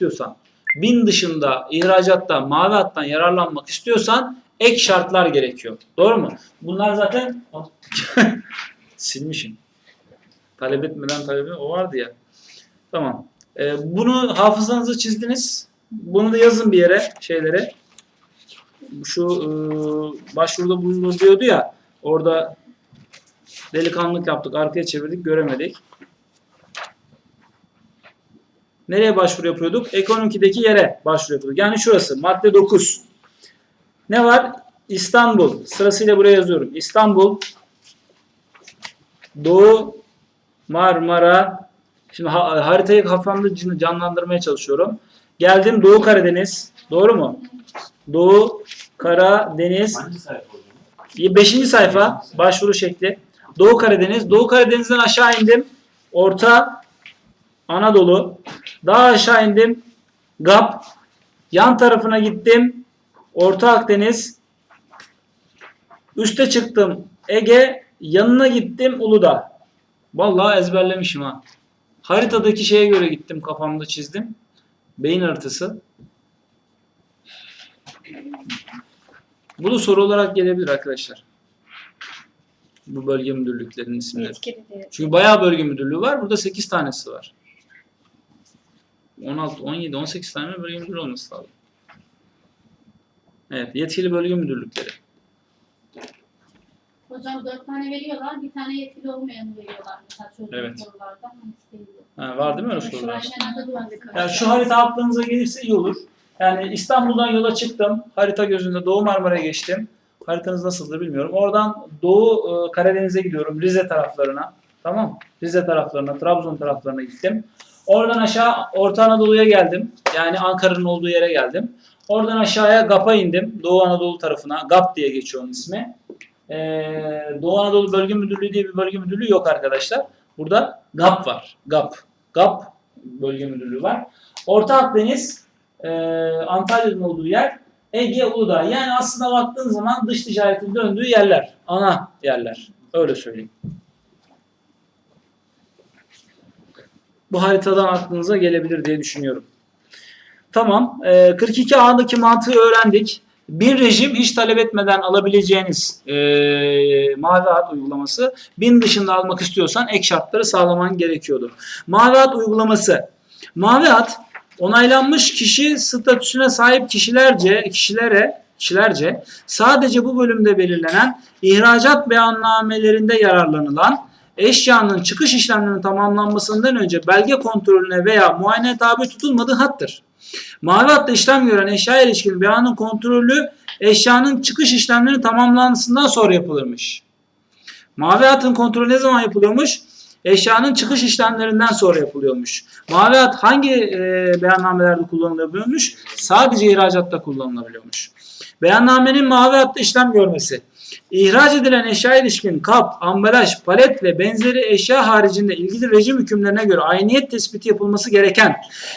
istiyorsan, bin dışında ihracatta mavi hattan yararlanmak istiyorsan ek şartlar gerekiyor. Doğru mu? Bunlar zaten silmişim. Talep etmeden etmeden- o vardı ya. Tamam. Ee, bunu hafızanıza çizdiniz. Bunu da yazın bir yere şeylere. Şu e, başvuruda bulunur diyordu ya. Orada delikanlılık yaptık. Arkaya çevirdik. Göremedik. Nereye başvuru yapıyorduk? Ekonomikideki yere başvuru yapıyorduk. Yani şurası. Madde 9. Ne var? İstanbul. Sırasıyla buraya yazıyorum. İstanbul, Doğu, Marmara. Şimdi ha- haritayı kafamda can- canlandırmaya çalışıyorum. Geldim Doğu Karadeniz. Doğru mu? Doğu Karadeniz. Hangi sayfa? Beşinci sayfa başvuru şekli. Doğu Karadeniz. Doğu Karadeniz'den aşağı indim. Orta Anadolu. Daha aşağı indim. GAP. Yan tarafına gittim. Orta Akdeniz. Üste çıktım. Ege. Yanına gittim. Uludağ. Vallahi ezberlemişim ha. Haritadaki şeye göre gittim. Kafamda çizdim. Beyin haritası. Bu da soru olarak gelebilir arkadaşlar. Bu bölge müdürlüklerinin isimleri. Çünkü bayağı bölge müdürlüğü var. Burada 8 tanesi var. 16, 17, 18 tane bölge müdürlüğü olması lazım. Evet, yetkili bölge müdürlükleri. Hocam dört tane veriyorlar, bir tane yetkili olmayanı veriyorlar mesela çözüm Evet. sorularda. Hangisi değildi? Ha, var değil mi öyle sorular? Yani şu harita aklınıza gelirse iyi olur. Yani İstanbul'dan yola çıktım. Harita gözünde Doğu Marmara'ya geçtim. Haritanız nasıldır bilmiyorum. Oradan Doğu e, Karadeniz'e gidiyorum. Rize taraflarına. Tamam. Rize taraflarına, Trabzon taraflarına gittim. Oradan aşağı Orta Anadolu'ya geldim. Yani Ankara'nın olduğu yere geldim. Oradan aşağıya GAP'a indim. Doğu Anadolu tarafına. GAP diye geçiyor onun ismi. Ee, Doğu Anadolu Bölge Müdürlüğü diye bir bölge müdürlüğü yok arkadaşlar. Burada GAP var. GAP. GAP Bölge Müdürlüğü var. Orta Akdeniz, e, Antalya'nın olduğu yer, Ege, Uludağ. Yani aslında baktığın zaman dış ticaretin döndüğü yerler. Ana yerler. Öyle söyleyeyim. Bu haritadan aklınıza gelebilir diye düşünüyorum. Tamam. E, 42 A'daki mantığı öğrendik. Bir rejim hiç talep etmeden alabileceğiniz e, mavi hat uygulaması. Bin dışında almak istiyorsan ek şartları sağlaman gerekiyordu. Mavi hat uygulaması. Mavi hat onaylanmış kişi statüsüne sahip kişilerce kişilere kişilerce sadece bu bölümde belirlenen ihracat beyannamelerinde yararlanılan eşyanın çıkış işlemlerinin tamamlanmasından önce belge kontrolüne veya muayene tabi tutulmadığı hattır. Mavi hatta işlem gören eşyaya ilişkin beyanın kontrolü eşyanın çıkış işlemlerinin tamamlanmasından sonra yapılırmış. Mavi hatın kontrolü ne zaman yapılıyormuş? Eşyanın çıkış işlemlerinden sonra yapılıyormuş. Mavi hat hangi e, beyannamelerde kullanılabiliyormuş? Sadece ihracatta kullanılabiliyormuş. Beyannamenin mavi hatta işlem görmesi. İhraç edilen eşya ilişkin kap, ambalaj, palet ve benzeri eşya haricinde ilgili rejim hükümlerine göre ayniyet tespiti yapılması gereken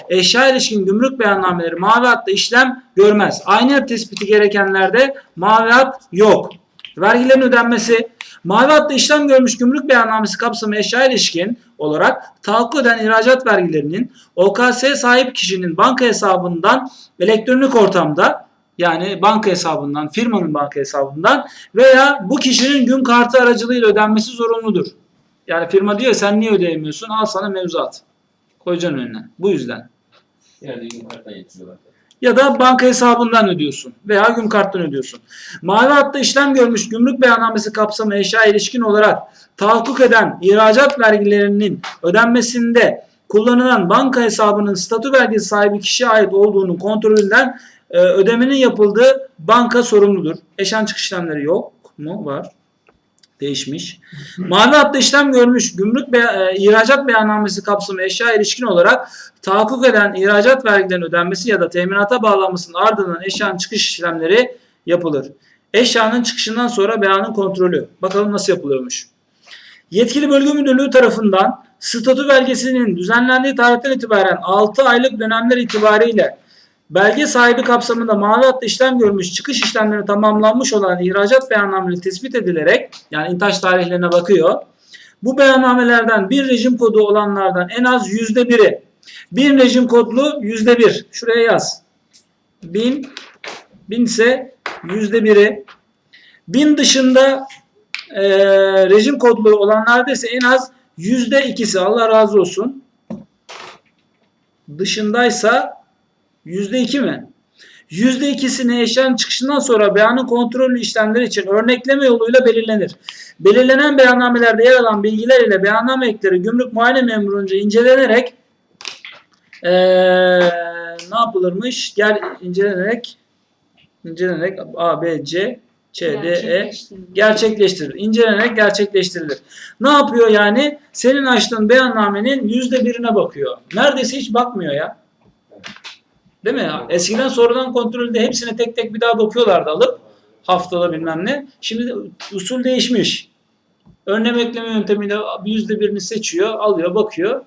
eşya ilişkin gümrük beyannameleri mavi hatta işlem görmez. Ayniyet tespiti gerekenlerde mavi hat yok. Vergilerin ödenmesi, mavi hatta işlem görmüş gümrük beyannamesi kapsamı eşya ilişkin olarak tahakkuk eden ihracat vergilerinin OKS sahip kişinin banka hesabından elektronik ortamda yani banka hesabından, firmanın banka hesabından veya bu kişinin gün kartı aracılığıyla ödenmesi zorunludur. Yani firma diyor sen niye ödeyemiyorsun? Al sana mevzuat. Koyacaksın önüne. Bu yüzden. Yerde gün karttan yetişiyorlar. Ya da banka hesabından ödüyorsun veya gün karttan ödüyorsun. Mavi hatta işlem görmüş gümrük beyannamesi kapsamı eşya ilişkin olarak tahakkuk eden ihracat vergilerinin ödenmesinde kullanılan banka hesabının statü belgesi sahibi kişiye ait olduğunun kontrolünden e, ödemenin yapıldığı banka sorumludur. Eşan çıkış işlemleri yok mu? Var. Değişmiş. Mavi hatta işlem görmüş gümrük be, e, ihracat beyannamesi kapsamı eşya ilişkin olarak tahakkuk eden ihracat vergilerinin ödenmesi ya da teminata bağlanmasının ardından eşyanın çıkış işlemleri yapılır. Eşyanın çıkışından sonra beyanın kontrolü. Bakalım nasıl yapılıyormuş. Yetkili bölge müdürlüğü tarafından statü belgesinin düzenlendiği tarihten itibaren 6 aylık dönemler itibariyle belge sahibi kapsamında mavi hatta işlem görmüş çıkış işlemleri tamamlanmış olan ihracat beyannameleri tespit edilerek yani intaç tarihlerine bakıyor. Bu beyannamelerden bir rejim kodu olanlardan en az yüzde biri Bin rejim kodlu yüzde bir. Şuraya yaz. Bin, bin ise yüzde biri. Bin dışında eee, rejim kodlu olanlarda ise en az yüzde ikisi. Allah razı olsun. Dışındaysa yüzde iki mi? Yüzde ikisini eşyanın çıkışından sonra beyanın kontrollü işlemleri için örnekleme yoluyla belirlenir. Belirlenen beyannamelerde yer alan bilgiler ile beyanname ekleri gümrük muayene memurunca incelenerek eee, ne yapılırmış? Gel incelenerek incelenerek A, B, C, Ç, D, E gerçekleştirilir. İncelenerek gerçekleştirilir. Ne yapıyor yani? Senin açtığın beyannamenin yüzde birine bakıyor. Neredeyse hiç bakmıyor ya. Değil mi? Eskiden sonradan kontrolde hepsine tek tek bir daha bakıyorlardı alıp haftada bilmem ne. Şimdi de usul değişmiş. Önlem ekleme yöntemiyle yüzde birini seçiyor, alıyor, bakıyor.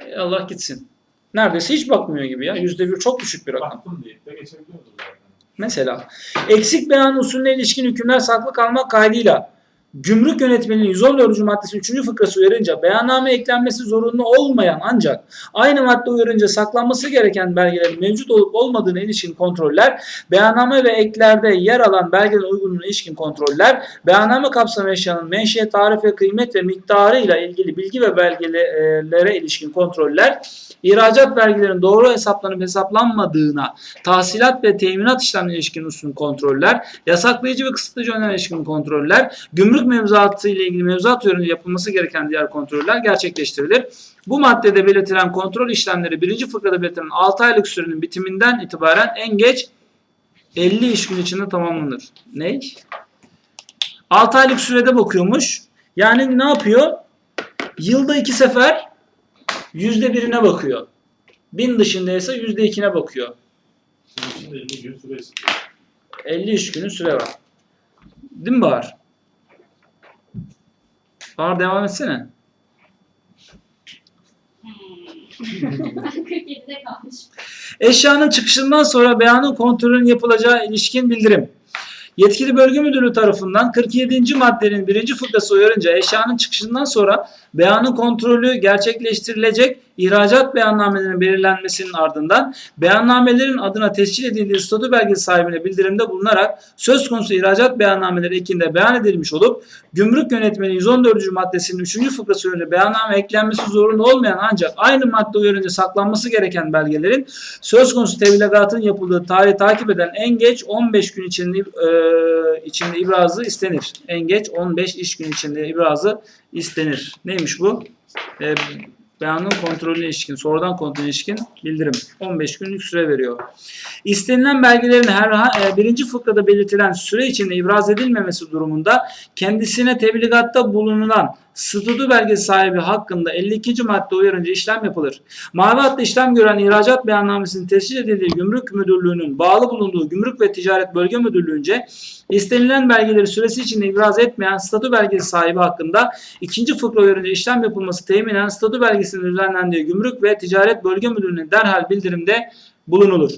E, Allah gitsin. Neredeyse hiç bakmıyor gibi ya. Yüzde bir çok düşük bir rakam. Baktım diye de geçebiliyordur zaten. Mesela eksik beyan usulüne ilişkin hükümler saklı kalmak kaydıyla Gümrük yönetmeliğinin 114. maddesi 3. fıkrası uyarınca beyanname eklenmesi zorunlu olmayan ancak aynı madde uyarınca saklanması gereken belgelerin mevcut olup olmadığına ilişkin kontroller, beyanname ve eklerde yer alan belgelerin uygunluğuna ilişkin kontroller, beyanname kapsamı eşyanın menşe, tarif ve kıymet ve miktarı ile ilgili bilgi ve belgelere ilişkin kontroller, ihracat vergilerin doğru hesaplanıp hesaplanmadığına, tahsilat ve teminat işlemlerine ilişkin usul kontroller, yasaklayıcı ve kısıtlayıcı önleme ilişkin kontroller, gümrük mevzuatı ile ilgili mevzuat yönünde yapılması gereken diğer kontroller gerçekleştirilir. Bu maddede belirtilen kontrol işlemleri birinci fıkrada belirtilen 6 aylık sürenin bitiminden itibaren en geç 50 iş gün içinde tamamlanır. Ne? 6 aylık sürede bakıyormuş. Yani ne yapıyor? Yılda iki sefer yüzde birine bakıyor. Bin dışındaysa yüzde ikine bakıyor. Şimdi 50 gün süresi. 50 iş günü süre var. Değil mi Bahar? Bahar devam etsene. Hmm. 47'de kalmış. Eşyanın çıkışından sonra beyanın kontrolünün yapılacağı ilişkin bildirim. Yetkili bölge müdürü tarafından 47. maddenin birinci fıkrası uyarınca eşyanın çıkışından sonra beyanın kontrolü gerçekleştirilecek ihracat beyannamelerinin belirlenmesinin ardından beyannamelerin adına tescil edildiği statü belgesi sahibine bildirimde bulunarak söz konusu ihracat beyannameleri ekinde beyan edilmiş olup gümrük yönetmeliği 114. maddesinin 3. fıkrası uyarınca beyanname eklenmesi zorunlu olmayan ancak aynı madde uyarınca saklanması gereken belgelerin söz konusu tebligatın yapıldığı tarihi takip eden en geç 15 gün içinde, e, içinde ibrazı istenir. En geç 15 iş gün içinde ibrazı istenir. Neymiş bu? E, beyanın kontrolüne ilişkin, sonradan kontrolüne ilişkin bildirim. 15 günlük süre veriyor. İstenilen belgelerin her e, birinci fıkrada belirtilen süre içinde ibraz edilmemesi durumunda kendisine tebligatta bulunulan statü belgesi sahibi hakkında 52. madde uyarınca işlem yapılır. Mavi hattı işlem gören ihracat beyannamesinin tescil edildiği gümrük müdürlüğünün bağlı bulunduğu Gümrük ve Ticaret Bölge Müdürlüğü'nce istenilen belgeleri süresi içinde ibraz etmeyen statü belgesi sahibi hakkında ikinci fıkra uyarınca işlem yapılması teminen statü belgesinin düzenlendiği Gümrük ve Ticaret Bölge Müdürlüğü'ne derhal bildirimde bulunulur.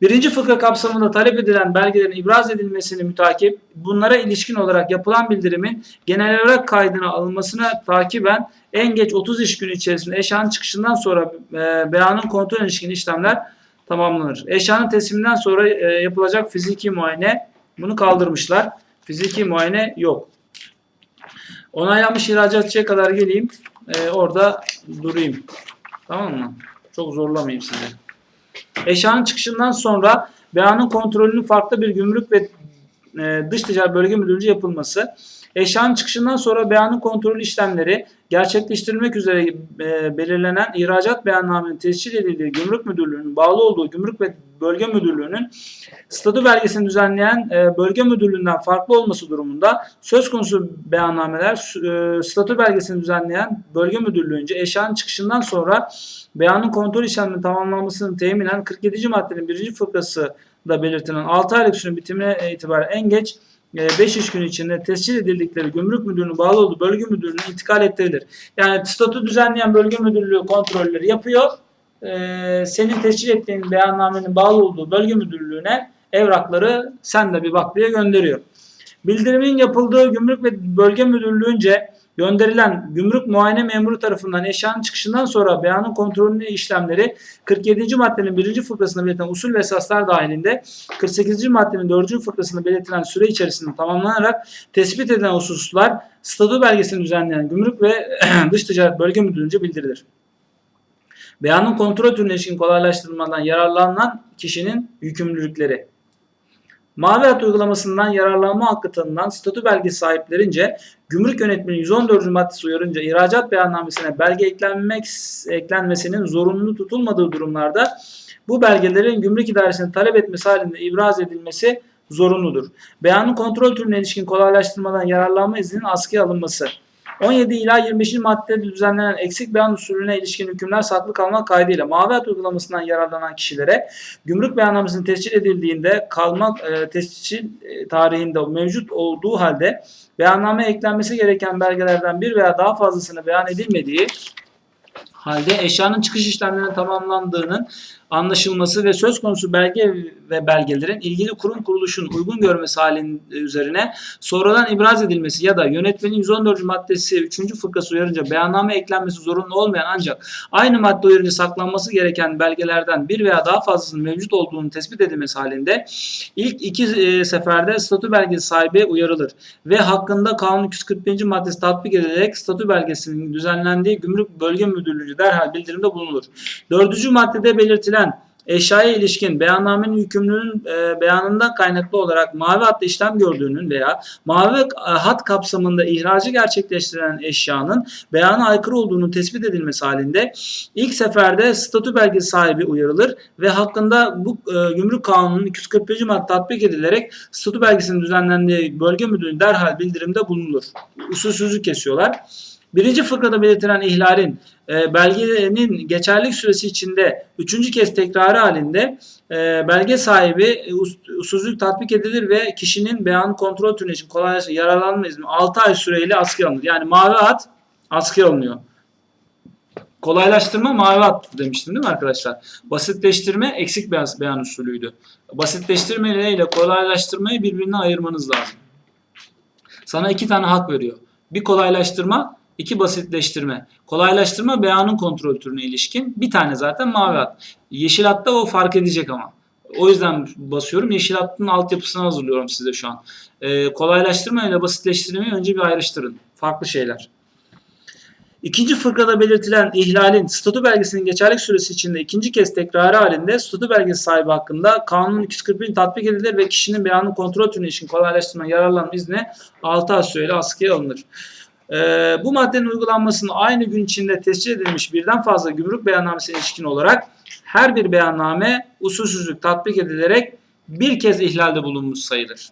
Birinci fıkra kapsamında talep edilen belgelerin ibraz edilmesini mütakip, bunlara ilişkin olarak yapılan bildirimin genel olarak kaydına alınmasına takiben en geç 30 iş günü içerisinde eşyanın çıkışından sonra e, beyanın kontrol ilişkin işlemler tamamlanır. Eşyanın tesliminden sonra e, yapılacak fiziki muayene bunu kaldırmışlar. Fiziki muayene yok. Onaylanmış ihracatçıya kadar geleyim. e, orada durayım. Tamam mı? Çok zorlamayayım sizi. Eşyanın çıkışından sonra beyanın kontrolünün farklı bir gümrük ve e, dış ticaret bölge müdürlüğünce yapılması. Eşyanın çıkışından sonra beyanın kontrolü işlemleri gerçekleştirilmek üzere e, belirlenen ihracat beyannamenin tescil edildiği gümrük müdürlüğünün bağlı olduğu gümrük ve bölge müdürlüğünün statü belgesini düzenleyen e, bölge müdürlüğünden farklı olması durumunda söz konusu beyannameler e, statü belgesini düzenleyen bölge müdürlüğünce eşyanın çıkışından sonra beyanın kontrol işleminin tamamlanmasının teminen 47. maddenin 1. fıkrası da belirtilen 6 aylık sürenin bitimine itibaren en geç 5 iş günü içinde tescil edildikleri gümrük müdürlüğünün bağlı olduğu bölge müdürlüğüne intikal ettirilir. Yani statü düzenleyen bölge müdürlüğü kontrolleri yapıyor. Ee, senin tescil ettiğin beyannamenin bağlı olduğu bölge müdürlüğüne evrakları sen de bir bak diye gönderiyor. Bildirimin yapıldığı gümrük ve bölge müdürlüğünce gönderilen gümrük muayene memuru tarafından eşyanın çıkışından sonra beyanın kontrolünü işlemleri 47. maddenin 1. fıkrasında belirtilen usul ve esaslar dahilinde 48. maddenin 4. fıkrasında belirtilen süre içerisinde tamamlanarak tespit edilen hususlar statü belgesini düzenleyen gümrük ve dış ticaret bölge müdürlüğünce bildirilir. Beyanın kontrol türüne ilişkin kolaylaştırılmadan yararlanan kişinin yükümlülükleri. Mavi hat uygulamasından yararlanma hakkı tanınan statü belgesi sahiplerince gümrük yönetmeliğinin 114. maddesi uyarınca ihracat beyannamesine belge eklenmek eklenmesinin zorunlu tutulmadığı durumlarda bu belgelerin gümrük idaresinin talep etmesi halinde ibraz edilmesi zorunludur. Beyanın kontrol türüne ilişkin kolaylaştırmadan yararlanma izninin askıya alınması. 17 ila 25. maddede düzenlenen eksik beyan usulüne ilişkin hükümler saklı kalmak kaydıyla mavi hat uygulamasından yararlanan kişilere gümrük beyannamesinin tescil edildiğinde kalmak e, tescil e, tarihinde mevcut olduğu halde beyanname eklenmesi gereken belgelerden bir veya daha fazlasını beyan edilmediği halde eşyanın çıkış işlemlerinin tamamlandığının anlaşılması ve söz konusu belge ve belgelerin ilgili kurum kuruluşun uygun görmesi halin üzerine sonradan ibraz edilmesi ya da yönetmenin 114. maddesi 3. fıkrası uyarınca beyanname eklenmesi zorunlu olmayan ancak aynı madde uyarınca saklanması gereken belgelerden bir veya daha fazlasının mevcut olduğunu tespit edilmesi halinde ilk iki e, seferde statü belgesi sahibi uyarılır ve hakkında kanun 241. maddesi tatbik edilerek statü belgesinin düzenlendiği gümrük bölge müdürlüğü derhal bildirimde bulunur. Dördüncü maddede belirtilen eşyaya ilişkin beyannamenin yükümlünün e, beyanından kaynaklı olarak mavi hatta işlem gördüğünün veya mavi e, hat kapsamında ihracı gerçekleştiren eşyanın beyana aykırı olduğunu tespit edilmesi halinde ilk seferde statü belgesi sahibi uyarılır ve hakkında bu e, gümrük kanunun 241. madde tatbik edilerek statü belgesinin düzenlendiği bölge müdürlüğü derhal bildirimde bulunur. Usulsüzlük kesiyorlar. Birinci fıkrada belirtilen ihlalin e, belgenin geçerlilik süresi içinde üçüncü kez tekrarı halinde e, belge sahibi e, us- usulsüzlük tatbik edilir ve kişinin beyan kontrol türüne için kolaylaştırma yararlanma izni 6 ay süreyle askıya alınır. Yani mavi hat askıya alınıyor. Kolaylaştırma mavi hat demiştim değil mi arkadaşlar? Basitleştirme eksik beyan, beyan usulüydü. Basitleştirme ile kolaylaştırmayı birbirinden ayırmanız lazım. Sana iki tane hak veriyor. Bir kolaylaştırma, iki basitleştirme. Kolaylaştırma beyanın kontrol türüne ilişkin. Bir tane zaten mavi hat. Yeşil hatta o fark edecek ama. O yüzden basıyorum. Yeşil hattın altyapısını hazırlıyorum size şu an. Ee, kolaylaştırma ile basitleştirmeyi önce bir ayrıştırın. Farklı şeyler. İkinci fıkrada belirtilen ihlalin statü belgesinin geçerlik süresi içinde ikinci kez tekrarı halinde statü belgesi sahibi hakkında kanun 241 tatbik edilir ve kişinin beyanın kontrol türüne ilişkin kolaylaştırma yararlanma izni 6 ay süreyle askıya alınır. Ee, bu maddenin uygulanmasının aynı gün içinde tescil edilmiş birden fazla gümrük beyannamesine ilişkin olarak her bir beyanname usulsüzlük tatbik edilerek bir kez ihlalde bulunmuş sayılır.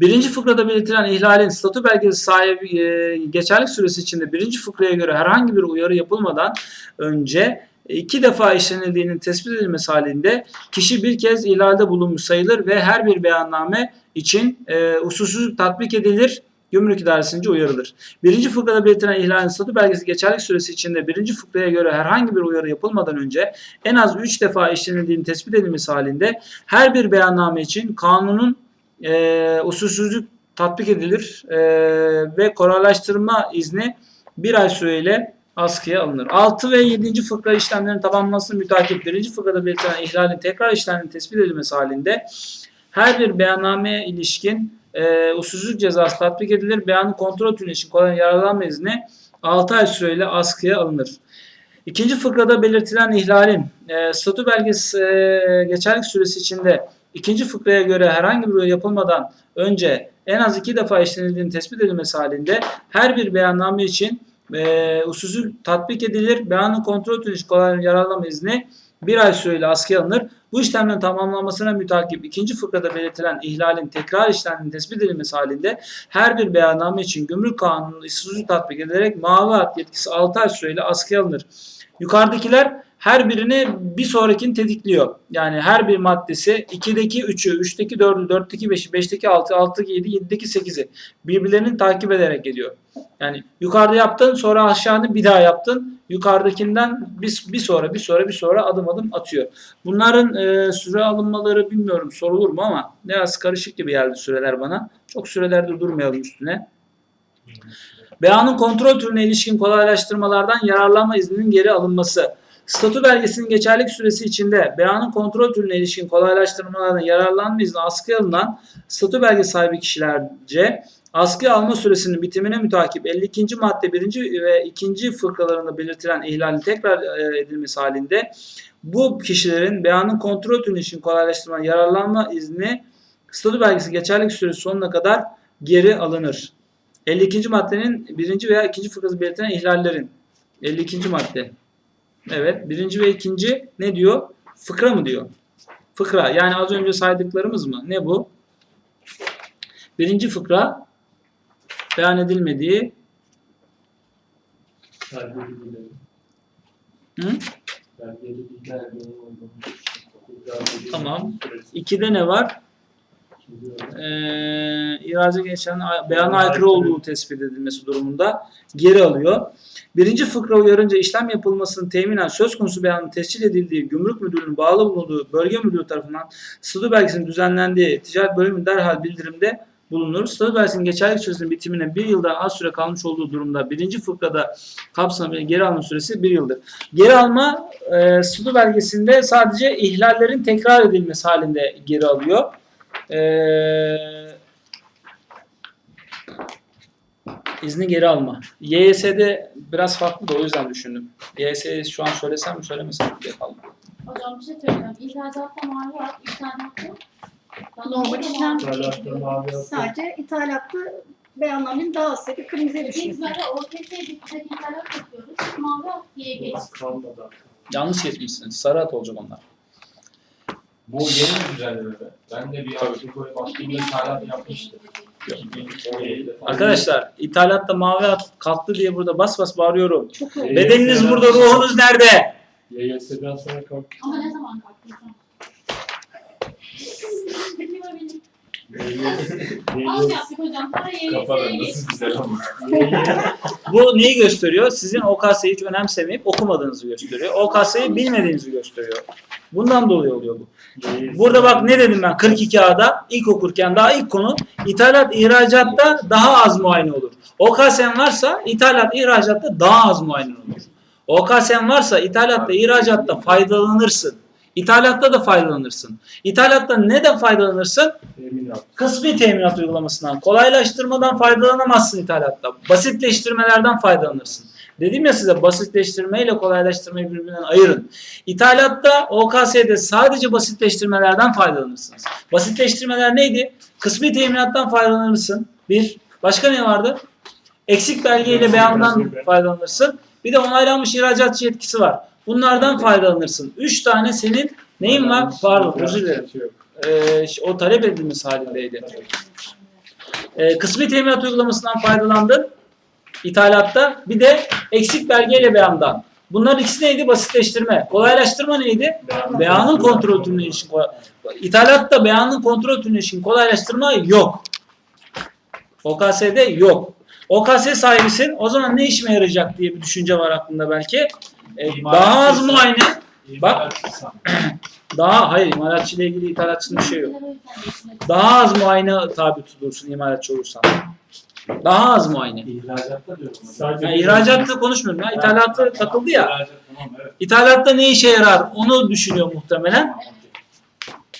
Birinci fıkrada belirtilen ihlalin statü belgesi sahibi e, geçerlik süresi içinde birinci fıkraya göre herhangi bir uyarı yapılmadan önce iki defa işlenildiğinin tespit edilmesi halinde kişi bir kez ihlalde bulunmuş sayılır ve her bir beyanname için e, usulsüzlük tatbik edilir Gümrük idaresince uyarılır. Birinci fıkrada belirtilen ihlalin statü belgesi geçerlik süresi içinde birinci fıkraya göre herhangi bir uyarı yapılmadan önce en az 3 defa işlenildiğini tespit edilmesi halinde her bir beyanname için kanunun e, usulsüzlük tatbik edilir e, ve kolaylaştırma izni bir ay süreyle askıya alınır. 6 ve 7. fıkra işlemlerinin tamamlanması mütakip 1. fıkrada belirtilen ihlalin tekrar işleminin tespit edilmesi halinde her bir beyannameye ilişkin e, usulsüzlük cezası tatbik edilir. Beyanın kontrol türüne için kolay yararlanma izni 6 ay süreyle askıya alınır. İkinci fıkrada belirtilen ihlalin e, statü belgesi e, geçerlik süresi içinde ikinci fıkraya göre herhangi bir yapılmadan önce en az iki defa işlenildiğini tespit edilmesi halinde her bir beyanname için e, usulsüzlük tatbik edilir. Beyanın kontrol türü için kolay yararlanma izni bir ay süreyle askıya alınır. Bu işlemlerin tamamlanmasına mütakip ikinci fıkrada belirtilen ihlalin tekrar işleminin tespit edilmesi halinde her bir beyanname için gümrük kanunu usulsüzlük tatbik edilerek mavi yetkisi 6 ay süreyle askıya alınır. Yukarıdakiler her birini bir sonrakini tetikliyor. Yani her bir maddesi 2'deki 3'ü, 3'teki 4'ü, 4'teki 5'i, 5'teki 6'ı, 6'daki 7'yi, 7'deki 8'i birbirlerini takip ederek geliyor. Yani yukarıda yaptın sonra aşağını bir daha yaptın. Yukarıdakinden bir, bir sonra bir sonra bir sonra adım adım atıyor. Bunların e, süre alınmaları bilmiyorum sorulur mu ama biraz karışık gibi geldi süreler bana. Çok sürelerde durmayalım üstüne. Beyanın kontrol türüne ilişkin kolaylaştırmalardan yararlanma izninin geri alınması. Statü belgesinin geçerlilik süresi içinde beyanın kontrol türüne ilişkin kolaylaştırmalardan yararlanma izni askıya alınan statü belge sahibi kişilerce askıya alma süresinin bitimine mütakip 52. madde 1. ve 2. fıkralarında belirtilen ihlalin tekrar e, edilmesi halinde bu kişilerin beyanın kontrol türüne ilişkin kolaylaştırma yararlanma izni statü belgesi geçerlilik süresi sonuna kadar geri alınır. 52. maddenin 1. veya 2. fıkrası belirtilen ihlallerin 52. madde. Evet. 1. ve 2. ne diyor? Fıkra mı diyor? Fıkra. Yani az önce saydıklarımız mı? Ne bu? Birinci fıkra beyan edilmediği hı? Tamam. İkide ne var? Ee, iraza geçen beyana aykırı olduğu tespit edilmesi durumunda geri alıyor. Birinci fıkra uyarınca işlem yapılmasının teminen söz konusu beyanın tescil edildiği gümrük müdürlüğünün bağlı bulunduğu bölge müdürü tarafından statü belgesinin düzenlendiği ticaret bölümü derhal bildirimde bulunur. Statü belgesinin geçerlilik süresinin bitimine bir yıldan az süre kalmış olduğu durumda birinci fıkrada kapsamıyla geri alma süresi bir yıldır. Geri alma e, statü belgesinde sadece ihlallerin tekrar edilmesi halinde geri alıyor. Ee, izni geri alma. YS'de biraz farklı da o yüzden düşündüm. YS'yi şu an söylesem mi söylemesem mi diye kaldım. Hocam bir şey söyleyeceğim. İhracatta mavi var, ithalatta Normal işlem. İthalatta. Sadece ithalatta beyannamenin daha az sayıda kırmızıya Biz düşmesi. böyle OTS'de bize ithalat yapıyoruz. Mavi diye geç. Az kalmadı. Yanlış geçmişsiniz. Sarı at olacak onlar. Bu yeni mi düzenlemede? Ben de bir Avrupa'ya baktığımda ithalat yapmıştım. 2017'de falan. Arkadaşlar ithalatta mavi at kalktı diye burada bas bas bağırıyorum. Çok. Bedeniniz burada, ruhunuz nerede? YS'den sonra kalk. Ama ne zaman. Az yaptık hocam. Bu neyi gösteriyor? Sizin OKS'yi hiç önemsemeyip okumadığınızı gösteriyor. OKS'yi bilmediğinizi gösteriyor. Bundan dolayı oluyor bu. Burada bak ne dedim ben 42A'da ilk okurken daha ilk konu ithalat ihracatta daha az muayene olur. OKS'en varsa ithalat ihracatta daha az muayene olur. OKS'en varsa ithalatta ihracatta faydalanırsın. İthalatta da faydalanırsın. İthalatta neden faydalanırsın? Temin at. Kısmi teminat uygulamasından, kolaylaştırmadan faydalanamazsın ithalatta. Basitleştirmelerden faydalanırsın. Dedim ya size basitleştirme ile kolaylaştırmayı birbirinden ayırın. İthalatta OKS'de sadece basitleştirmelerden faydalanırsınız. Basitleştirmeler neydi? Kısmi teminattan faydalanırsın. Bir. Başka ne vardı? Eksik belgeyle beyandan faydalanırsın. Bir de onaylanmış ihracatçı yetkisi var. Bunlardan faydalanırsın. Üç tane senin neyin var? Pardon özür dilerim. Ee, o talep edilmesi halindeydi. Ee, kısmi teminat uygulamasından faydalandın. İthalatta. Bir de eksik belgeyle beyandan. Bunların ikisi neydi? Basitleştirme. Kolaylaştırma neydi? Beyanın kontrol türüne ilişkin kolay- İthalatta beyanın kontrol türüne ilişkin kolaylaştırma yok. OKS'de yok. OKS sahibisin. O zaman ne işime yarayacak diye bir düşünce var aklında belki. Ee, daha az muayene. Bak. Daha hayır imalatçı ile ilgili ithalatçının bir şey yok. Daha az muayene tabi tutulursun imalatçı olursan. Daha az muayene. İhracatta diyorum. Sadece Yani ihracatta konuşmuyorum ya. İthalatı takıldı ya. İhracat tamam evet. İthalatta ne işe yarar onu düşünüyor muhtemelen.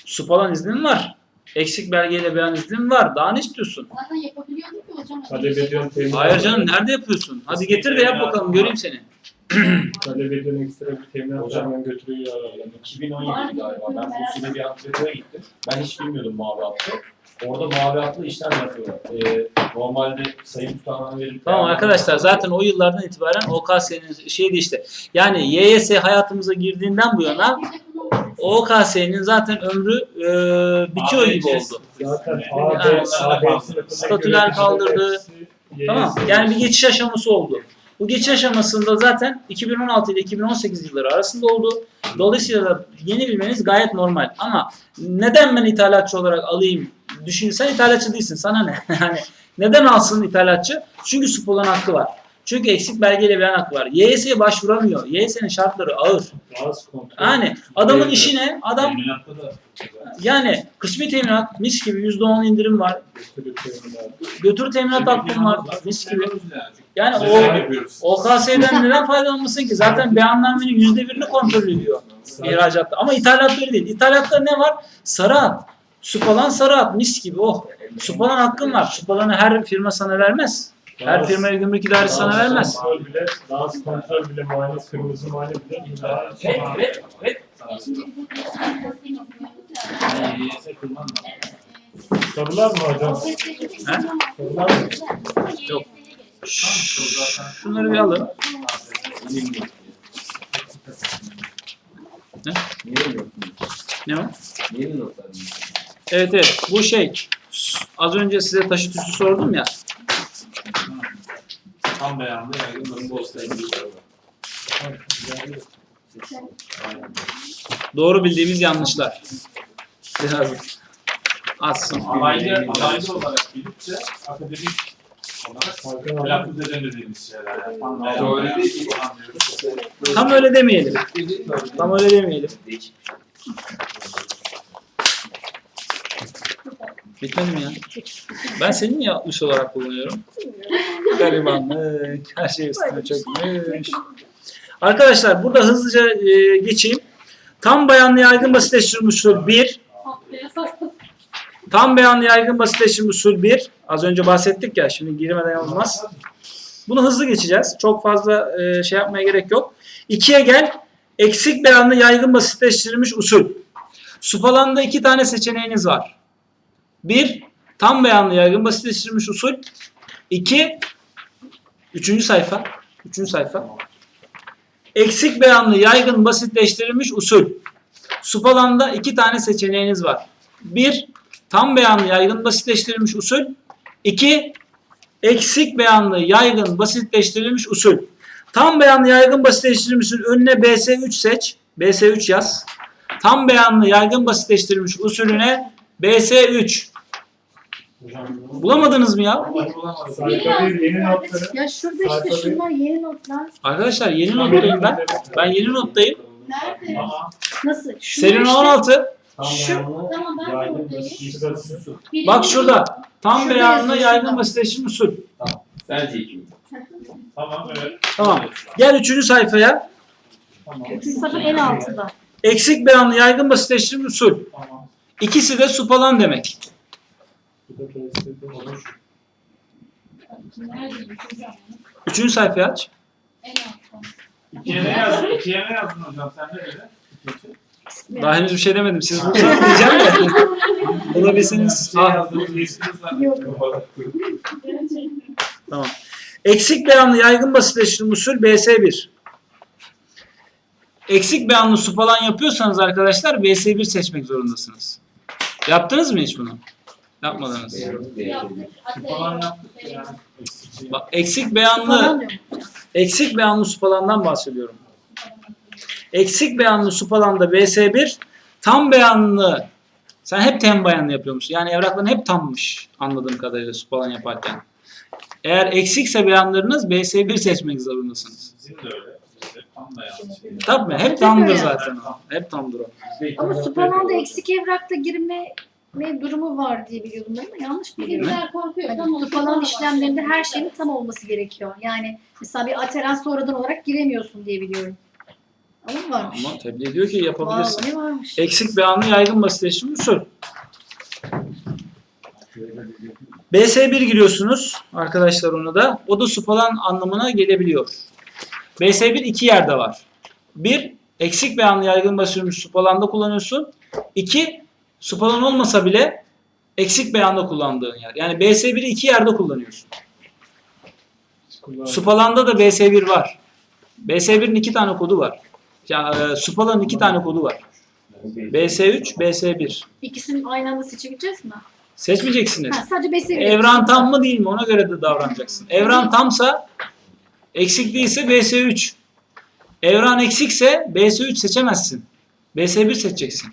Su falan iznin var. Eksik belgeyle beyan iznin var. Daha ne istiyorsun? Zaten yapabiliyorduk ki hocam. Talep ediyorum Hayır canım nerede yapıyorsun? Hadi getir de yap bakalım göreyim seni. Ediyorum ekstra bir temin. Hocam. Götürüyor aralarına. 2017 galiba. Ben Bursa'da bir antrenöre gittim. Ben hiç bilmiyordum mavi hattı. Orada mavi hatlı işlem yapıyorlar. Ee, normalde sayım tutanağı verip... Tamam arkadaşlar zaten o yıllardan itibaren OKS'nin şeydi işte. Yani YYS hayatımıza girdiğinden bu yana OKS'nin zaten ömrü e, bitiyor gibi oldu. Zaten Yani statüler göre kaldırdı. Tamam. Yani bir geçiş aşaması oldu. Bu geçiş aşamasında zaten 2016 ile 2018 yılları arasında oldu. Dolayısıyla da yeni bilmeniz gayet normal. Ama neden ben ithalatçı olarak alayım? Düşün sen ithalatçı değilsin. Sana ne? Yani neden alsın ithalatçı? Çünkü SUPO'dan hakkı var. Çünkü eksik belgeyle beyan hakkı var. YS'ye başvuramıyor. YS'nin şartları ağır. Yani adamın Evet. işine adam Yani kısmi teminat mis gibi %10 indirim var. Götür teminat hakkım var mis gibi. Yani o? OKS'den neden faydalanmasın ki? Zaten beyannamenin yüzde birini kontrol ediyor ihracatta. Ama ithalatta öyle değil. İthalatta ne var? Sarı at. Supalan sarı at. Mis gibi. Oh. Supalan hakkın var. Supalanı her firma sana vermez. Her firmaya gümrük idaresi sana vermez. Kontrol bile, daha az kontrol bile muayene, kırmızı muayene bile daha Evet, evet, evet. Sorular mı hocam? Sorular mı? Yok. Şunları bir alın. Ne o? Evet evet. Bu şey. Az önce size taşıt üstü sordum ya. Tam beyanlı yaygın durum soru. Doğru bildiğimiz yanlışlar. Biraz az. Alaylı, alaylı olarak bilip de akademik olarak telaffuz edemediğimiz şeyler. Yani. Tam. Öyle değil. Tam öyle demeyelim. Tam öyle demeyelim. Bitmedi mi ya? Ben seni niye üs olarak kullanıyorum? Garibanlık, her şey üstüne çökmüş. Arkadaşlar burada hızlıca e, geçeyim. Tam beyanlı yaygın basitleştirilmiş usul 1. Tam beyanlı yaygın basitleştirilmiş usul 1. Az önce bahsettik ya şimdi girmeden olmaz. Bunu hızlı geçeceğiz. Çok fazla e, şey yapmaya gerek yok. 2'ye gel. Eksik beyanlı yaygın basitleştirilmiş usul. Supalanda iki tane seçeneğiniz var. Bir, tam beyanlı yaygın basitleştirilmiş usul. İki, üçüncü sayfa. Üçüncü sayfa. Eksik beyanlı yaygın basitleştirilmiş usul. Supalanda iki tane seçeneğiniz var. Bir, tam beyanlı yaygın basitleştirilmiş usul. İki, eksik beyanlı yaygın basitleştirilmiş usul. Tam beyanlı yaygın basitleştirilmiş usul önüne BS3 seç. BS3 yaz. Tam beyanlı yaygın basitleştirilmiş usulüne BS3. Bulamadınız mı ya? Yeni notları. Ya şurada işte şunlar yeni notlar. Arkadaşlar yeni nottayım ben. Ben yeni nottayım. Nerede? Nasıl? Şunlar Serin işte- 16. Tamam ben de oradayım. Bak şurada. Tam Şurada beyanlı yazıyor, yaygın şurada. basitleştirilmiş usul. Bence iki. Tamam evet. Tamam. Gel üçüncü sayfaya. Üçüncü sayfa en altında. Eksik beyanlı yaygın basitleştirilmiş usul. Tamam. İkisi de supalan demek. Üçüncü sayfayı aç. En altta. İkiye ne yazdın? İkiye ne yazdın hocam? Sen ne dedin? Daha henüz bir şey demedim. Siz bulsanız diyeceğim de. Bulabilirsiniz. İkiye Ah. Yok. Tamam. Eksik beyanlı yaygın basitleştirilmiş usul BS1. Eksik beyanlı supalan yapıyorsanız arkadaşlar BS1 seçmek zorundasınız. Yaptınız mı hiç bunu? Yapmadınız. Atölye- yaptık yani. Bak eksik beyanlı eksik beyanlı supalandan bahsediyorum. Eksik beyanlı supalanda BS1 tam beyanlı sen hep tem beyanlı yapıyormuşsun. Yani evrakların hep tammış anladığım kadarıyla supalan yaparken. Eğer eksikse beyanlarınız BS1 seçmek zorundasınız. Bizim de öyle. Tabii hep tamdır zaten o. Hep tamdır o. Ama Supalan'da eksik evrakta girme ne durumu var diye biliyordum ben ama yanlış mı biliyorum? Bizimkiler korkuyor. Hani Tam Supalan o işlemlerinde her şeyin tam olması gerekiyor. Yani mesela bir ateren sonradan olarak giremiyorsun diye biliyorum. Ama varmış. Ama tebliğ ediyor ki yapabilirsin. Vallahi varmış. Eksik beyanlı yaygın basitleştirilmiş usul. BS1 giriyorsunuz arkadaşlar ona da. O da supalan anlamına gelebiliyor. BS1 iki yerde var. Bir, eksik beyanlı yaygın basitleştirilmiş supalanda kullanıyorsun. İki, supalan olmasa bile eksik beyanda kullandığın yer. Yani BS1'i iki yerde kullanıyorsun. Supalanda da BS1 var. BS1'in iki tane kodu var. Ya, e, Supalan'ın iki tane kodu var. BS3, BS1. İkisini aynı anda seçebileceğiz mi? Seçmeyeceksiniz. Ha, sadece BS1. Evran tam mı değil mi ona göre de davranacaksın. Evran tamsa eksik değilse BS3. Evran eksikse BS3 seçemezsin. BS1 seçeceksin.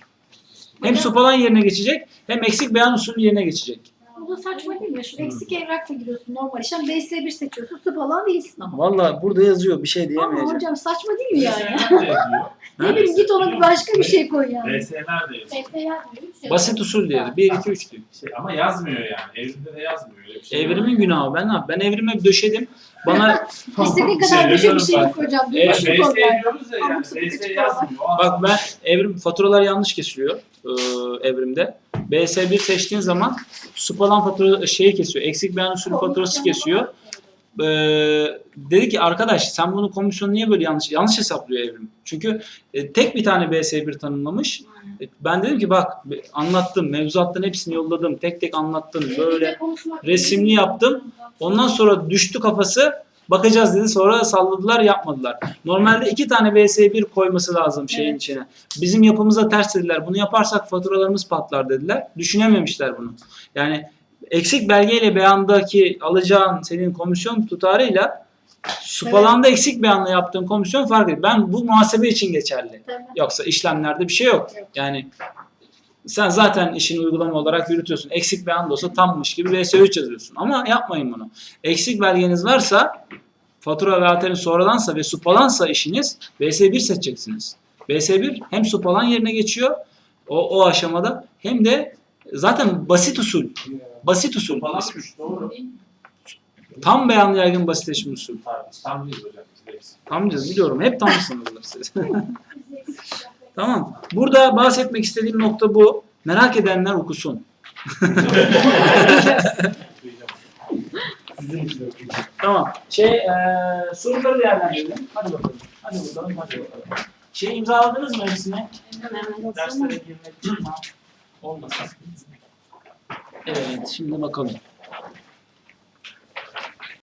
Hem supalan yerine geçecek hem eksik beyan usulü yerine geçecek. Bu da saçma değil mi? Şu eksik evrakla giriyorsun normal işlem. BS1 seçiyorsun. Supalan değilsin ama. Valla burada yazıyor bir şey Ama diyemeyeceğim. hocam saçma değil mi yani? Ne bileyim git ona bir başka bir şey koy yani. RS nerede yazıyor? Basit usul diye. 1 2 3 diyor. Şey, ama yazmıyor yani. Evrimde de yazmıyor öyle bir şey. Evrimin günahı ben ne yap? Ben evrime döşedim. Bana İstediğin Şey kadar düşük bir demiyorum şey yok hocam. Düşük BS yani. diyoruz ya yani. Abuk sabuk BS küçük yazmıyor. O bak ben evrim faturalar yanlış kesiliyor e, evrimde. BS1 seçtiğin zaman supalan fatura şeyi kesiyor. Eksik beyan usulü faturası kesiyor. Ee, dedi ki arkadaş sen bunu komisyonu niye böyle yanlış yanlış hesaplıyor evrim. Çünkü e, tek bir tane BS1 tanımlamış. E, ben dedim ki bak anlattım mevzuattan hepsini yolladım tek tek anlattım böyle resimli yaptım. Ondan sonra düştü kafası bakacağız dedi sonra salladılar yapmadılar. Normalde iki tane BS1 koyması lazım şeyin Evet. içine. Bizim yapımıza ters dediler. Bunu yaparsak faturalarımız patlar dediler. Düşünememişler bunu. Yani eksik belgeyle beyandaki alacağın senin komisyon tutarıyla supalanda eksik beyanla yaptığın komisyon fark ediyor. Ben bu muhasebe için geçerli. Tabii. Yoksa işlemlerde bir şey yok. Yok. Yani sen zaten işini uygulama olarak yürütüyorsun. Eksik beyan da olsa tammış gibi VS3 yazıyorsun. Ama yapmayın bunu. Eksik belgeniz varsa fatura ve aterin sonradansa ve supalansa işiniz VS1 seçeceksiniz. VS1 hem supalan yerine geçiyor o, o aşamada hem de zaten basit usul. Basit usul. Doğru. Tam beyanlı yaygın basitleşmiş usul. Tabii, Tam değil hocam. Tamcız biliyorum. Hep tamsınızdır siz. tamam. Burada bahsetmek istediğim nokta bu. Merak edenler okusun. Tamam. Şey, eee soruları değerlendirelim. Hadi bakalım. Hadi bakalım, hadi bakalım. Şey imzaladınız mı hepsini? Derslere girmek için ha? Olmasın. Evet, şimdi bakalım.